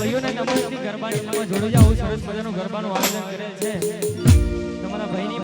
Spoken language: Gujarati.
ભાઈઓને નમસ્તે ગરબાની જોડે આવું સરસ મજાનું ગરબાનું આયોજન કરે છે.